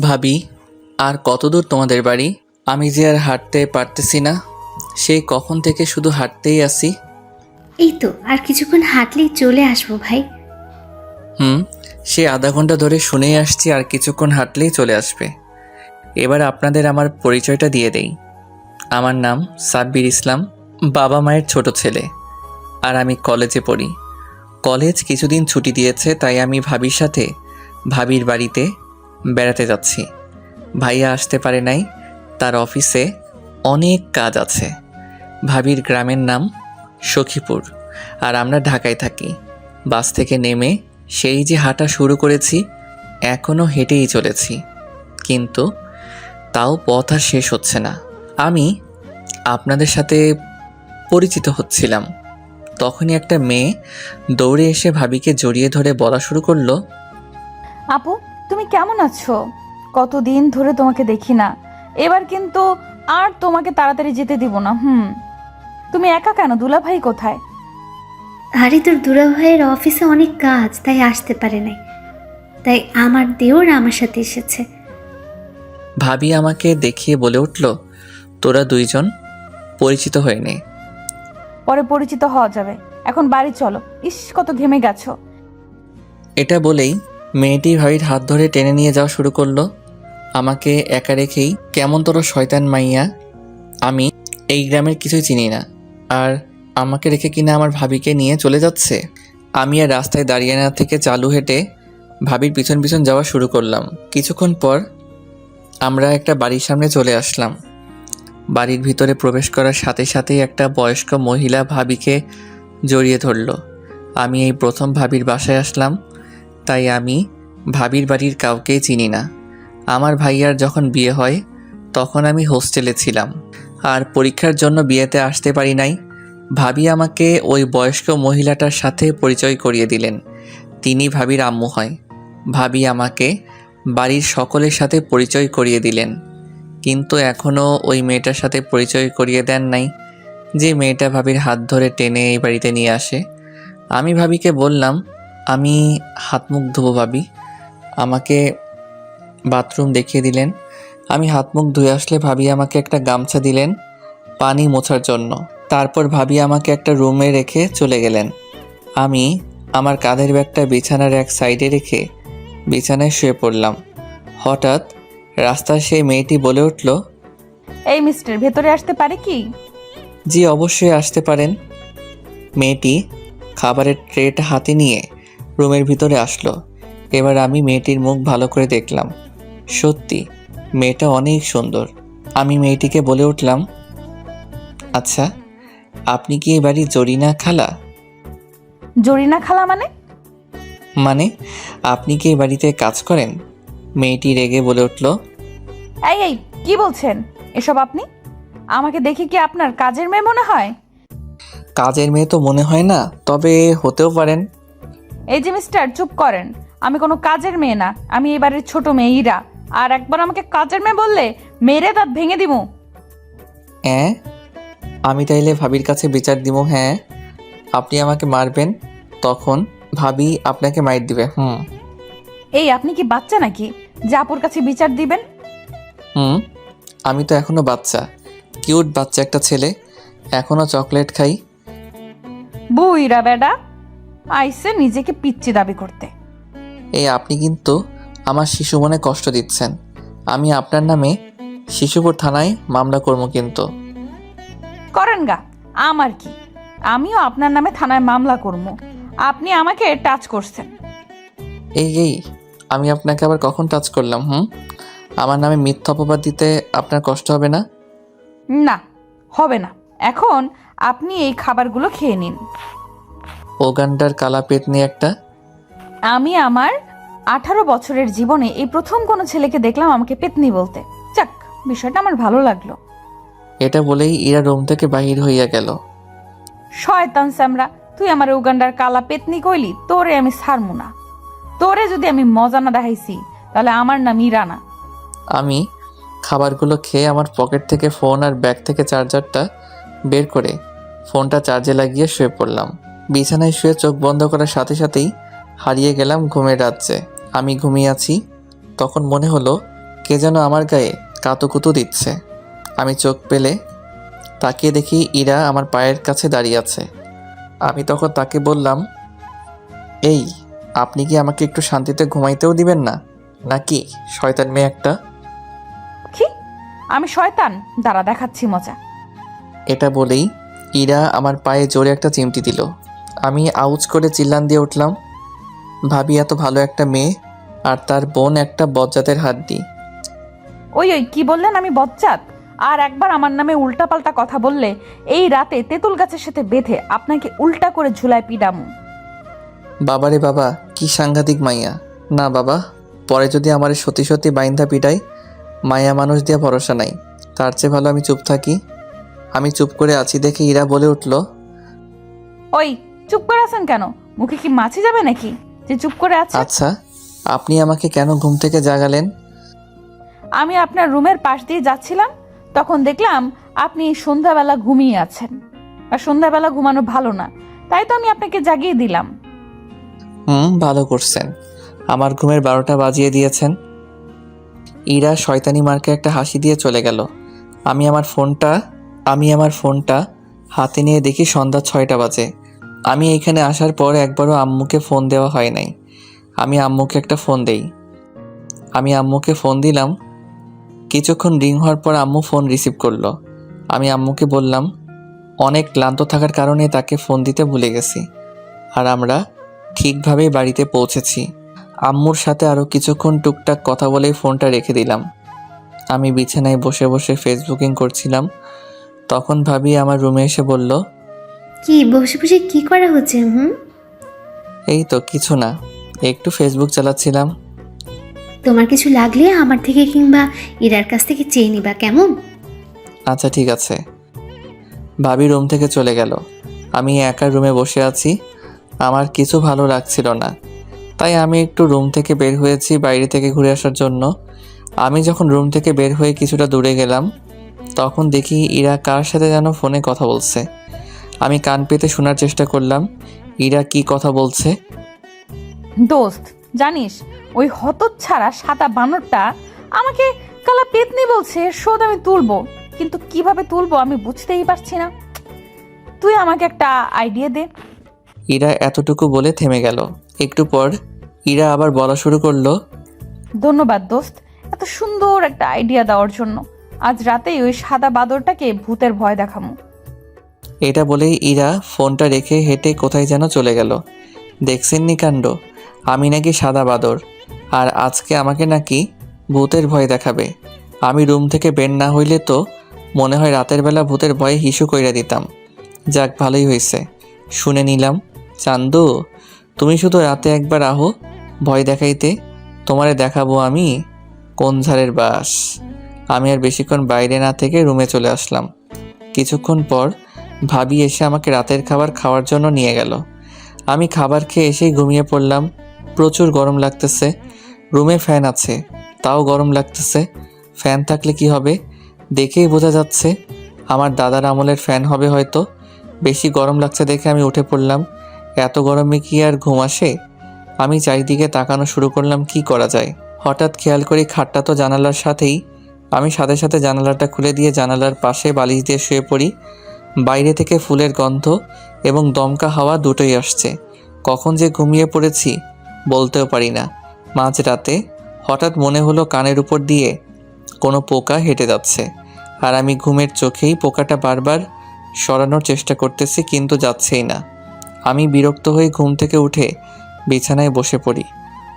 ভাবি আর কতদূর তোমাদের বাড়ি? আমি যে আর হাঁটতে পারতেছি না। সেই কখন থেকে শুধু হাঁটতেই আসি এই তো আর কিছুক্ষণ হাঁটলেই চলে আসব ভাই। হুম সে আধা ঘণ্টা ধরে শুনেই আসছি আর কিছুক্ষণ হাঁটলেই চলে আসবে। এবার আপনাদের আমার পরিচয়টা দিয়ে দেই। আমার নাম সাব্বির ইসলাম বাবা মায়ের ছোট ছেলে আর আমি কলেজে পড়ি। কলেজ কিছুদিন ছুটি দিয়েছে তাই আমি ভাবির সাথে ভাবির বাড়িতে বেড়াতে যাচ্ছি। ভাইয়া আসতে পারে নাই, তার অফিসে অনেক কাজ আছে। ভাবির গ্রামের নাম সখীপুর, আর আমরা ঢাকায় থাকি। বাস থেকে নেমে সেই যে হাঁটা শুরু করেছি এখনও হেঁটেই চলেছি। কিন্তু তাও পথ আর শেষ হচ্ছে না। আমি আপনাদের সাথে পরিচিত হচ্ছিলাম। তখনই একটা মেয়ে দৌড়ে এসে ভাবিকে জড়িয়ে ধরে বলা শুরু করল, আপু তুমি কেমন আছো? কতদিন ধরে তোমাকে দেখি না। এবার কিন্তু আর তোমাকে তাড়াতাড়ি যেতে দিব না হুম। তুমি একা কেন? দুলাভাই কোথায়? আরে তোর দুরা ভাইয়ের অফিসে অনেক কাজ তাই আসতে পারে নাই। তাই আমার দেওর আমার সাথে এসেছে। ভাবি আমাকে দেখিয়ে বলে উঠল তোরা দুইজন পরিচিত হয়ে নে। পরে পরিচিত হওয়া যাবে। এখন বাড়ি চলো। ইস কত ঘেমে গেছো। এটা বলেই মেয়েটি ভাবির হাত ধরে টেনে নিয়ে যাওয়া শুরু করল। আমাকে একা রেখেই, কেমন তোর শয়তান মাইয়া? আমি এই গ্রামের কিছুই চিনি না। আর আমাকে রেখে কিনা আমার ভাবিকে নিয়ে চলে যাচ্ছে? আমি আর রাস্তায় দাঁড়িয়ে না থেকে চালু হেঁটে ভাবির পিছন পিছন যাওয়া শুরু করলাম। কিছুক্ষণ পর আমরা একটা বাড়ির সামনে চলে আসলাম। বাড়ির ভিতরে প্রবেশ করার সাথে সাথেই একটা বয়স্ক মহিলা ভাবিকে জড়িয়ে ধরলো। আমি এই প্রথম ভাবির বাসায় আসলাম। তাই আমি ভাবির বাড়ির কাউকেই চিনি না। আমার ভাইয়ার যখন বিয়ে হয়, তখন আমি হোস্টেলে ছিলাম। আর পরীক্ষার জন্য বিয়েতে আসতে পারি নাই। ভাবি আমাকে ওই বয়স্ক মহিলাটার সাথে পরিচয় করিয়ে দিলেন। তিনি ভাবির আম্মু হয়। ভাবি আমাকে বাড়ির সকলের সাথে পরিচয় করিয়ে দিলেন। কিন্তু এখনও ওই মেয়েটার সাথে পরিচয় করিয়ে দেন নাই। যে মেয়েটা ভাবির হাত ধরে টেনে এই বাড়িতে নিয়ে আসে। আমি ভাবিকে বললাম আমি হাত মুখ ধোবো ভাবি। আমাকে বাথরুম দেখিয়ে দিলেন। আমি হাত মুখ ধুয়ে আসলে ভাবি আমাকে একটা গামছা দিলেন পানি মোছার জন্য। তারপর ভাবি আমাকে একটা রুমে রেখে চলে গেলেন। আমি আমার কাঁধের ব্যাগটা বিছানার এক সাইডে রেখে বিছানায় শুয়ে পড়লাম। হঠাৎ রাস্তার সেই মেয়েটি বলে উঠল এই মিস্টার ভেতরে আসতে পারে কি? জি অবশ্যই আসতে পারেন। মেয়েটি খাবারের ট্রেটা হাতে নিয়ে রুমের ভিতরে আসলো। এবার আমি মেয়েটির মুখ ভালো করে দেখলাম। সত্যি মেয়েটা অনেক সুন্দর। আমি মেয়েটিকে বলে উঠলাম আচ্ছা আপনি কি বাড়ির জরিনা খালা? জরিনা খালা মানে? মানে আপনি কি এই বাড়িতে কাজ করেন? মেয়েটি রেগে বলে উঠল এই এই কি বলছেন? এসব আপনি? আমাকে দেখে কি আপনার কাজের মেয়ে মনে হয়? কাজের মেয়ে তো মনে হয় না তবে হতেও পারেন। এই যে মিস্টার চুপ করেন। আমি কোনো কাজের মেয়ে না আমি এই বাড়ির ছোট মেয়ে ইরা। আর একবার আমাকে কাজের মেয়ে বললে মেরে দাঁত ভেঙে দিমু। হ্যাঁ আমি তাইলে ভাবির কাছে বিচার দিব হ্যাঁ? আপনি আমাকে মারবেন তখন ভাবি আপনাকে মাইর দিবে হুম। এই আপনি কি বাচ্চা নাকি? যে আপুর কাছে বিচার দিবেন? হুম আমি তো এখনও বাচ্চা। কিউট বাচ্চা একটা ছেলে এখনও চকলেট খাই। বুইরা বেডা। আইসে নিজেকে পিচ্ছি দাবি করতে। এই আপনি কিন্তু আমার শিশু মনে কষ্ট দিচ্ছেন। আমি আপনার নামে শিশুপুর থানায় মামলা করব কিন্তু। করেন গা আমার কি? আমিও আপনার নামে থানায় মামলা করব। আপনি আমাকে টাচ করছেন। এই এই আমি আপনাকে আবার কখন টাচ করলাম হুম? আমার নামে মিথ্যা অপবাদ দিতে আপনার কষ্ট হবে না? না হবে না। এখন আপনি এই খাবারগুলো খেয়ে নিন। ওগান্ডার কালা পেট নিয়ে একটা? আমি আমার আঠারো বছরের জীবনে এই প্রথম কোনো ছেলেকে দেখলাম আমাকে পেতনি বলতে। যাক বিষয়টা আমার ভালো লাগল। এটা বলেই ইরা রুম থেকে বাহির হইয়া গেল। শয়তান স্যামরা তুই আমার উগান্ডার কালা পেতনি কইলি তোরে আমি ছাড়মু না। তোরে যদি আমি মজা না দেখাইছি তাহলে আমার নাম ইরানা। আমি খাবারগুলো খেয়ে আমার পকেট থেকে ফোন আর ব্যাগ থেকে চার্জারটা বের করে ফোনটা চার্জে লাগিয়ে শুয়ে পড়লাম। বিছানায় শুয়ে চোখ বন্ধ করার সাথে সাথেই হারিয়ে গেলাম ঘুমের রাজ্যে। আমি ঘুমিয়ে আছি। তখন মনে হলো কে যেন আমার গায়ে কাতুকুতু দিচ্ছে। আমি চোখ পেলে তাকিয়ে দেখি ইরা আমার পায়ের কাছে দাঁড়িয়ে আছে। আমি তখন তাকে বললাম এই আপনি কি আমাকে একটু শান্তিতে ঘুমাইতেও দিবেন না? নাকি শয়তান মেয়ে একটা? কি আমি শয়তান। দাঁড়া দেখাচ্ছি মজা। এটা বলেই ইরা আমার পায়ে জোরে একটা চিমটি দিল। আমি আউচ করে চিল্লান দিয়ে উঠলাম ভাবি এত ভালো একটা মেয়ে আর তার বোন একটা বজ্জাতের হাত দি ওই ওই কি বললেন আমি বজ্জাত? আর একবার আমার নামে উল্টাপাল্টা কথা বললে এই রাতে তেঁতুল গাছের সাথে বেঁধে আপনাকে উল্টা করে ঝুলায় পিডামু। বাবারে বাবা কি সাংঘাতিক মাইয়া। না বাবা পরে যদি আমার সত্যি সত্যি বাইন্ধা পিটাই মায়া মানুষ দিয়ে ভরসা নাই। তার চেয়ে ভালো আমি চুপ থাকি। আমি চুপ করে আছি দেখে ইরা বলে উঠল ওই চুপ করে আছেন কেন? মুখে কি মাছি যাবে নাকি? যে চুপ করে আছে? আচ্ছা আপনি আমাকে কেন ঘুম থেকে জাগালেন? আমি আপনার রুমের পাশ দিয়ে যাচ্ছিলাম তখন দেখলাম আপনি সন্ধ্যাবেলা ঘুমিয়ে আছেন। আর সন্ধ্যাবেলা ঘুমানো ভালো না তাই তো আমি আপনাকে জাগিয়ে দিলাম। হুম ভালো করছেন। আমার ঘুমের বারোটা বাজিয়ে দিয়েছেন। ইরা শয়তানি মার্কে একটা হাসি দিয়ে চলে গেল। আমি আমার ফোনটা আমি আমার ফোনটা হাতে নিয়ে দেখি সন্ধ্যা ছয়টা বাজে। আমি এখানে আসার পর একবারও আম্মুকে ফোন দেওয়া হয় নাই। আমি আম্মুকে একটা ফোন দেই। আমি আম্মুকে ফোন দিলাম। কিছুক্ষণ রিং হওয়ার পর আম্মু ফোন রিসিভ করল। আমি আম্মুকে বললাম, অনেক ক্লান্ত থাকার কারণে তাকে ফোন দিতে ভুলে গেছি। আর আমরা ঠিকভাবেই বাড়িতে পৌঁছেছি। আম্মুর সাথে আরও কিছুক্ষণ টুকটাক কথা বলেই ফোনটা রেখে দিলাম। আমি বিছানায় বসে বসে ফেসবুকিং করছিলাম। তখন ভাবি আমার রুমে এসে বলল কি বসে বসে কি করা হচ্ছে হুম? এই তো কিছু না। একটু ফেসবুক চালাচ্ছিলাম। তোমার কিছু লাগলে আমার থেকে কিংবা ইরার কাছ থেকে চেয়ে নিবা কেমন? আচ্ছা ঠিক আছে। ভাবি রুম থেকে চলে গেল। আমি একা রুমে বসে আছি। আমার কিছু ভালো লাগছিল না। তাই আমি একটু রুম থেকে বের হয়েছি বাইরে থেকে ঘুরে আসার জন্য। আমি যখন রুম থেকে বের হয়ে কিছুটা দূরে গেলাম তখন দেখি ইরা কার সাথে যেন ফোনে কথা বলছে। আমি কান পেতে শোনার চেষ্টা করলাম। ইরা কি কথা বলছে? দোস্ত জানিস ওই হতচ্ছাড়া সাদা বানরটা আমাকে কালা পেতনি বলছে শোধ আমি তুলবো। কিন্তু কীভাবে তুলবো আমি বুঝতেই পারছি না। তুই আমাকে একটা আইডিয়া দে। ইরা এতটুকু বলে থেমে গেল। একটু পর ইরা আবার বলা শুরু করল ধন্যবাদ দোস্ত এত সুন্দর একটা আইডিয়া দেওয়ার জন্য। আজ রাতেই ওই সাদা বাদরটাকে ভূতের ভয় দেখামু। এটা বলেই ইরা ফোনটা রেখে হেঁটে কোথায় যেন চলে গেল। দেখছেননি কাণ্ড? আমি নাকি সাদা বাদর। আর আজকে আমাকে নাকি ভূতের ভয় দেখাবে। আমি রুম থেকে বের না হইলে তো মনে হয় রাতের বেলা ভূতের ভয়ে হিসু কইরা দিতাম। যাক, ভালোই হয়েছে শুনে নিলাম, চান্দু, তুমি শুধু রাতে একবার আহো ভয় দেখাইতে। তোমারে দেখাবো আমি কোন ঝাড়ের বাস। আমি আর বেশিক্ষণ বাইরে না থেকে রুমে চলে আসলাম। কিছুক্ষণ পর ভাবি এসে আমাকে রাতের খাবার খাওয়ার জন্য নিয়ে গেল। আমি খাবার খেয়ে এসেই ঘুমিয়ে পড়লাম। প্রচুর গরম লাগতেছে। রুমে ফ্যান আছে। তাও গরম লাগতেছে। ফ্যান থাকলে কি হবে? দেখেই বোঝা যাচ্ছে। আমার দাদার আমলের ফ্যান হবে হয়তো। বেশি গরম লাগছে দেখে আমি উঠে পড়লাম। এত গরমে কি আর ঘুম আসে? আমি চারিদিকে তাকানো শুরু করলাম, কি করা যায়? হঠাৎ খেয়াল করি খাটটা তো জানালার সাথেই। আমি সাথে সাথে জানালাটা খুলে দিয়ে জানালার পাশে বালিশ দিয়ে শুয়ে পড়ি। বাইরে থেকে ফুলের গন্ধ এবং দমকা হাওয়া দুটোই আসছে। কখন যে ঘুমিয়ে পড়েছি, বলতেও পারি না। মাঝরাতে হঠাৎ মনে হলো কানের উপর দিয়ে কোনো পোকা হেঁটে যাচ্ছে। আর আমি ঘুমের চোখেই পোকাটা বারবার সরানোর চেষ্টা করতেছি, কিন্তু যাচ্ছেই না। আমি বিরক্ত হয়ে ঘুম থেকে উঠে বিছানায় বসে পড়ি।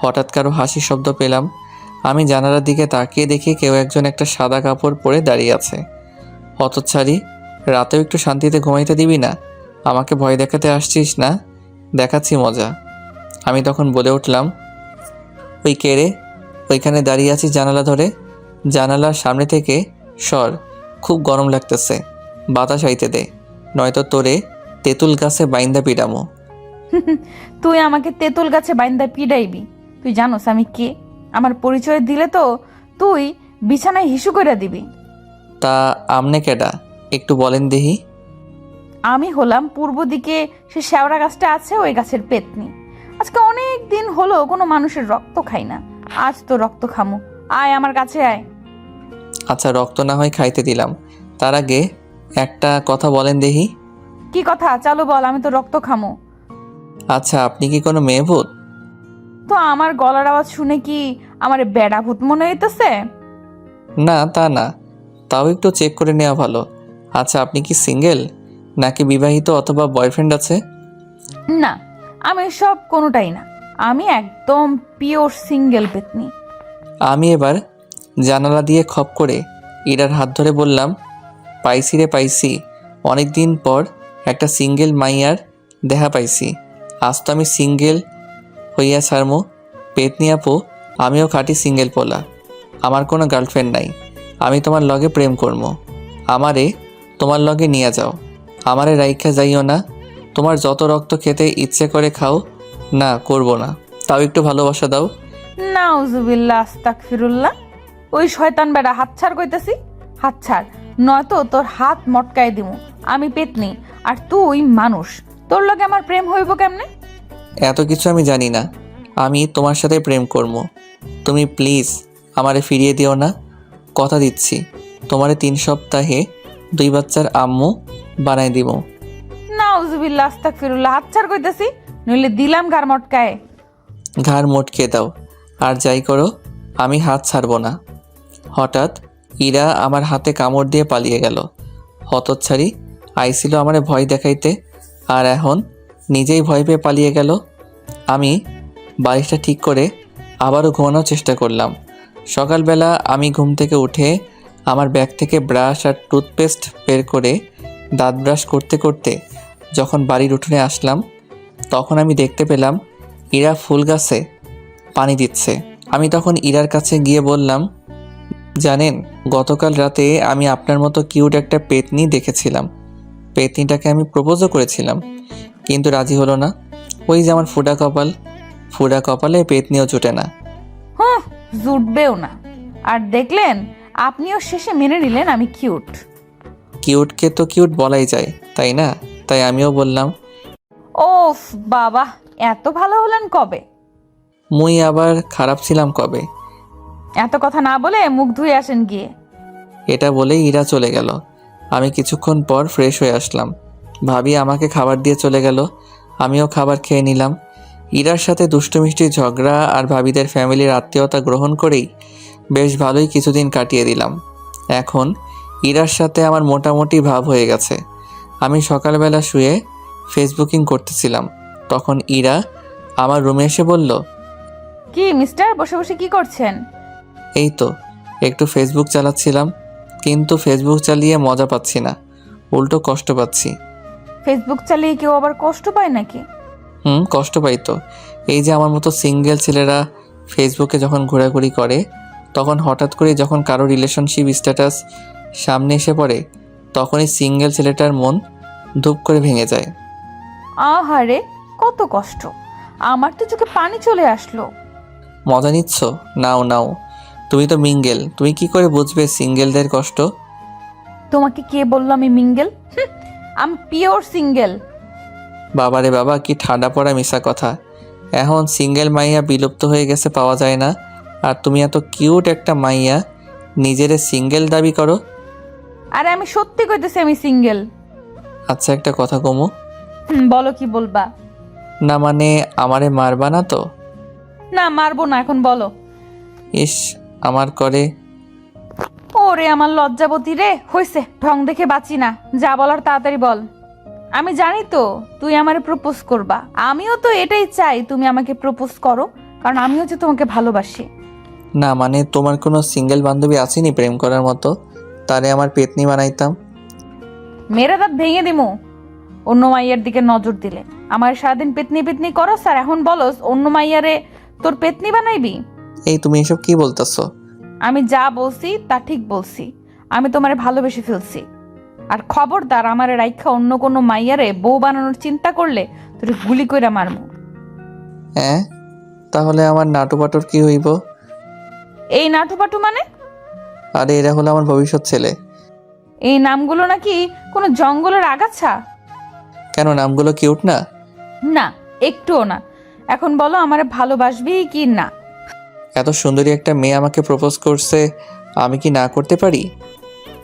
হঠাৎ কারও হাসি শব্দ পেলাম। আমি জানালার দিকে তাকিয়ে দেখি কেউ একজন একটা সাদা কাপড় পরে দাঁড়িয়ে আছে। হতচ্ছাড়ি রাতেও একটু শান্তিতে ঘুমাইতে দিবি না? আমাকে ভয় দেখাতে আসছিস না? দেখাচ্ছি মজা। আমি তখন বলে উঠলাম ওই কে রে? ওইখানে দাঁড়িয়ে আছি জানালা ধরে? জানালার সামনে থেকে সর খুব গরম লাগতেছে। বাতাস আইতে দে। নয়তো তোরে তেঁতুল গাছে বাইন্দা পিডামো তুই আমাকে তেঁতুল গাছে বাইন্দা পিডাইবি তুই জানোস আমি কে? আমার পরিচয় দিলে তো তুই বিছানায় হিসু করে দিবি। তা আমনে কেডা? একটু বলেন দেহি আমি হলাম পূর্ব দিকে সে শেওড়া গাছটা আছে ওই গাছের পেতনি। আজকে অনেক দিন হলো কোনো মানুষের রক্ত খাই না। আজ তো রক্ত খামো। আয় আমার কাছে আয়। আচ্ছা রক্ত না হয় খাইতে দিলাম। তার আগে একটা কথা বলেন দেখি। কি কথা? চালু বল আমি তো রক্ত খামো। আচ্ছা আপনি কি কোনো মেয়ে ভূত? তো আমার গলার আওয়াজ শুনে কি আমার বেড়া ভূত মনে হইতেছে? না তা না। তাও একটু চেক করে নেওয়া ভালো। আচ্ছা আপনি কি সিঙ্গেল? নাকি বিবাহিত অথবা বয়ফ্রেন্ড আছে? না আমি সব কোনোটাই না। আমি একদম পিওর সিঙ্গেল পেতনি। আমি এবার জানালা দিয়ে খপ করে ইরার হাত ধরে বললাম পাইছি রে পাইছি অনেক দিন পর একটা সিঙ্গেল মাইয়ার দেখা পাইছি। আজ তো আমি সিঙ্গেল হইয়া ছাড়মো। পেতনি আপু আমিও খাটি সিঙ্গেল পোলা। আমার কোনো গার্লফ্রেন্ড নাই। আমি তোমার লগে প্রেম করব আমারে তোমার লগে নিয়ে যাও। আমারে রাইখা যাইও না। তোমার যত রক্ত খেতে ইচ্ছে করে খাও না করব না। তাও একটু ভালোবাসা দাও। নাউজুবিল্লাহ আস্তাক ফিরুল্লাহ ওই শয়তান বেড়া হাত ছাড় কইতেছি। হাত ছাড় নয়তো তোর হাত মটকায় দিমু। আমি পেতনি আর তুই মানুষ। তোর লগে আমার প্রেম হইব কেমনে? এত কিছু আমি জানি না। আমি তোমার সাথে প্রেম করব। তুমি প্লিজ আমারে ফিরিয়ে দিও না। কথা দিচ্ছি। তোমারে তিন সপ্তাহে দুই বাচ্চার আম্মু বানাই দিব। নাউজুবিল্লাহ আস্তাক ফিরুল্লাহ হাত ছাড় কইতেছি নইলে দিলাম গার মটকায়। ঘাড় মোটকে দাও আর যাই করো আমি হাত ছাড়বো না। হঠাৎ ইরা আমার হাতে কামড় দিয়ে পালিয়ে গেল। হতচ্ছাড়ি আইছিল আমারে ভয় দেখাইতে আর এখন নিজেই ভয় পেয়ে পালিয়ে গেল। আমি বালিশটা ঠিক করে আবারও ঘুমানোর চেষ্টা করলাম। সকালবেলা আমি ঘুম থেকে উঠে আমার ব্যাগ থেকে ব্রাশ আর টুথপেস্ট বের করে দাঁত ব্রাশ করতে করতে যখন বাড়ির উঠোনে আসলাম, তখন আমি দেখতে পেলাম ইরা ফুল গাছে পানি দিচ্ছে। আমি তখন ইরার কাছে গিয়ে বললাম, জানেন, গতকাল রাতে আমি আপনার মতো কিউট একটা পেতনি দেখেছিলাম। পেতনিটাকে আমি প্রপোজও করেছিলাম। কিন্তু রাজি হলো না। ওই যে আমার ফুডা কপাল। ফুডা কপালে পেতনিও জুটে না। হুঁ জুটবেও না। আর দেখলেন আপনিও শেষে মেনে নিলেন আমি কিউট কিউটকে তো কিউট বলাই যায় তাই না? তাই আমিও বললাম। ওফ বাবা এত ভালো হলেন কবে? মুই আবার খারাপ ছিলাম কবে? এত কথা না বলে মুখ ধুয়ে আসেন গিয়ে। এটা বলেই ইরা চলে গেল। আমি কিছুক্ষণ পর ফ্রেশ হয়ে আসলাম। ভাবি আমাকে খাবার দিয়ে চলে গেল। আমিও খাবার খেয়ে নিলাম। ইরার সাথে দুষ্টু মিষ্টি ঝগড়া আর ভাবিদের ফ্যামিলির আত্মীয়তা গ্রহণ করেই বেশ ভালোই কিছুদিন কাটিয়ে দিলাম। এখন ইরার সাথে আমার মোটামুটি ভাব হয়ে গেছে। আমি সকালবেলা শুয়ে ফেসবুকিং করতেছিলাম। তখন ইরা আমার রুমে এসে বলল কি মিস্টার বসে বসে কি করছেন? এই তো একটু ফেসবুক চালাচ্ছিলাম কিন্তু ফেসবুক চালিয়ে মজা পাচ্ছি না। উল্টো কষ্ট পাচ্ছি। ফেসবুক চালিয়ে কেউ আবার কষ্ট পায় নাকি? হুম কষ্ট পাই তো। এই যে আমার মতো সিঙ্গেল ছেলেরা ফেসবুকে যখন ঘোরাঘুরি করে তখন হঠাৎ করে যখন কারও রিলেশনশিপ স্ট্যাটাস সামনে এসে পড়ে তখনই সিঙ্গেল ছেলেটার মন ধূপ করে ভেঙে যায়। আহারে কত কষ্ট। আমার তো চোখে পানি চলে আসলো। মজা নিচ্ছ? নাও নাও। তুমি তো মিঙ্গেল তুমি কি করে বুঝবে সিঙ্গেলদের কষ্ট? তোমাকে কে বলল আমি মিঙ্গেল আমি পিওর সিঙ্গেল বাবারে বাবা কি ঠান্ডা পড়া মিশা কথা। এখন সিঙ্গেল মাইয়া বিলুপ্ত হয়ে গেছে পাওয়া যায় না। আর তুমি এত কিউট একটা মাইয়া নিজেরে সিঙ্গেল দাবি করো। আরে আমি সত্যি কইতেছি আমি সিঙ্গেল আচ্ছা একটা কথা কমু। বলো কি বলবা? না মানে আমারে মারবা না তো? না মারবো না এখন বলো। ইস আমার করে। ওরে আমার লজ্জাবতী রে। হইছে ঢং দেখে বাঁচি না। যা বলার তাড়াতাড়ি বল। আমি জানি তো তুই আমারে প্রপোজ করবা। আমিও তো এটাই চাই তুমি আমাকে প্রপোজ করো কারণ আমিও যে তোমাকে ভালোবাসি। না মানে তোমার কোনো সিঙ্গেল বান্ধবী আসেনি প্রেম করার মতো? তারে আমার পেতনি বানাইতাম। মেরে দাঁত ভেঙে দিমু। অন্য মাইয়ার দিকে নজর দিলে। আমার সারাদিন পেতনি পেতনি করো স্যার। এখন বলস অন্য মাইয়ারে তোর পেতনি বানাইবি? এই তুমি এসব কি বলতেছো? আমি যা বলছি তা ঠিক বলছি। আমি তোমারে ভালোবেসে ফেলছি। আর খবরদার আমারে রাইখা অন্য কোনো মাইয়ারে বউ বানানোর চিন্তা করলে তোর গুলি কইরা মারমু। হ্যাঁ? তাহলে আমার নাটু পাটুর কি হইব? এই নাটুপাটু মানে? আরে এরা হলো আমার ভবিষ্যৎ ছেলে। এই নামগুলো নাকি কোনো জঙ্গলের আগাছা? কেন নামগুলো কিউট না? না একটুও না। এখন বলো আমারে ভালোবাসবি কি না? এত সুন্দরী একটা মেয়ে আমাকে প্রপোজ করছে আমি কি না করতে পারি?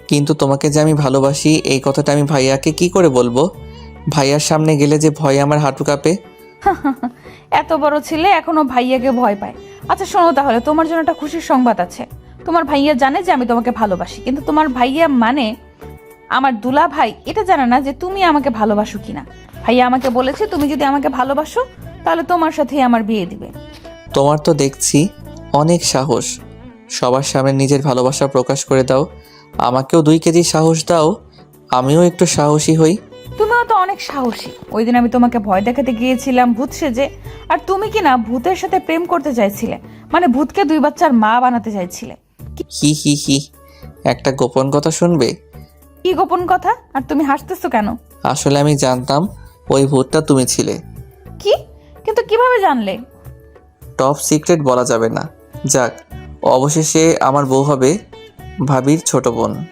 কিন্তু তোমাকে যে আমি ভালোবাসি এই কথাটা আমি ভাইয়াকে কি করে বলব? ভাইয়ার সামনে গেলে যে ভয়ে আমার হাঁটু কাঁপে। এত বড় ছেলে এখনও ভাইয়াকে ভয় পায়। আচ্ছা শোনো তাহলে, তোমার জন্য একটা খুশির সংবাদ আছে। তোমার ভাইয়া জানে যে আমি তোমাকে ভালোবাসি, কিন্তু তোমার ভাইয়া মানে আমার দুলা ভাই, এটা জানে না যে তুমি আমাকে ভালোবাসো কিনা। ভাইয়া আমাকে বলেছে, তুমি যদি আমাকে ভালোবাসো, তাহলে তোমার সাথেই আমার বিয়ে দিবে। তোমার তো দেখছি অনেক সাহস। সবার সামনে নিজের ভালোবাসা প্রকাশ করে দাও। আমাকেও দুই কেজি সাহস দাও। আমিও একটু সাহসী হই। তো অনেক সাহসী। ওই দিন আমি তোমাকে ভয় দেখাতে গিয়েছিলাম ভূত সেজে আর তুমি কি না ভূতের সাথে প্রেম করতে চাইছিলে? মানে ভূতকে দুই বাচ্চার মা বানাতে চাইছিলে। হি হি হি। একটা গোপন কথা শুনবে? কি গোপন কথা? আর তুমি হাসতেছো কেন? আসলে আমি জানতাম ওই ভূতটা তুমি ছিলে। কি? কিন্তু কীভাবে জানলে? টপ সিক্রেট বলা যাবে না। যাক অবশেষে আমার বউ হবে ভাবির ছোট বোন।